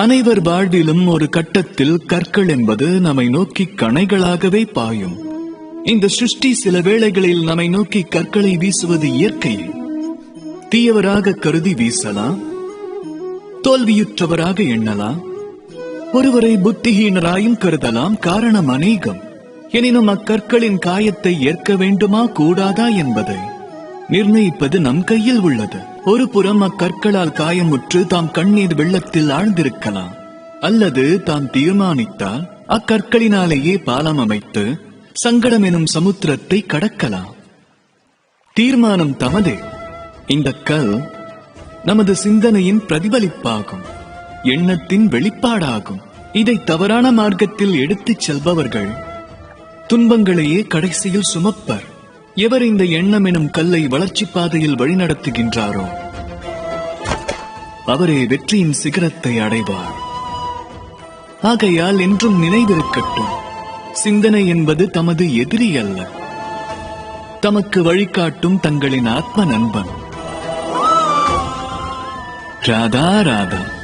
அனைவர் வாழ்விலும் ஒரு கட்டத்தில் கற்கள் என்பது நம்மை நோக்கி கணைகளாகவே பாயும். இந்த சிருஷ்டி சில வேளைகளில் நம்மை நோக்கி கற்களை வீசுவது இயற்கை தீயவராக கருதி வீசலாம். தோல்வியுற்றவராக எண்ணலாம். ஒருவரை புத்திஹீனராயும் கருதலாம். காரணம் அநேகம். எனினும் அக்கற்களின் காயத்தை ஏற்க வேண்டுமா? கூடாதா என்பதை நிர்ணயிப்பது நம் கையில் உள்ளது. ஒரு புறம் அக்கற்களால் காயமுற்று தாம் கண்ணீர் வெள்ளத்தில் ஆழ்ந்திருக்கலாம். அல்லது தாம் தீர்மானித்தால் அக்கற்களினாலேயே பாலம் அமைத்து சங்கடம் எனும் சமுத்திரத்தை கடக்கலாம். தீர்மானம் தமதே. இந்த கல் நமது சிந்தனையின் பிரதிபலிப்பாகும். எண்ணத்தின் வெளிப்பாடாகும். இதை தவறான மார்க்கத்தில் எடுத்துச் செல்பவர்கள் துன்பங்களையே கடைசியில் சுமப்பர். எவர் இந்த எண்ணம் எனும் கல்லை வளர்ச்சி பாதையில் வழிநடத்துகின்றாரோ அவரே வெற்றியின் சிகரத்தை அடைவார். ஆகையால் என்றும் நினைவிருக்கட்டும் சிந்தனை என்பது தமது எதிரி அல்ல. தமக்கு வழிகாட்டும் தங்களின் ஆத்ம நண்பன். ராதா ராதா.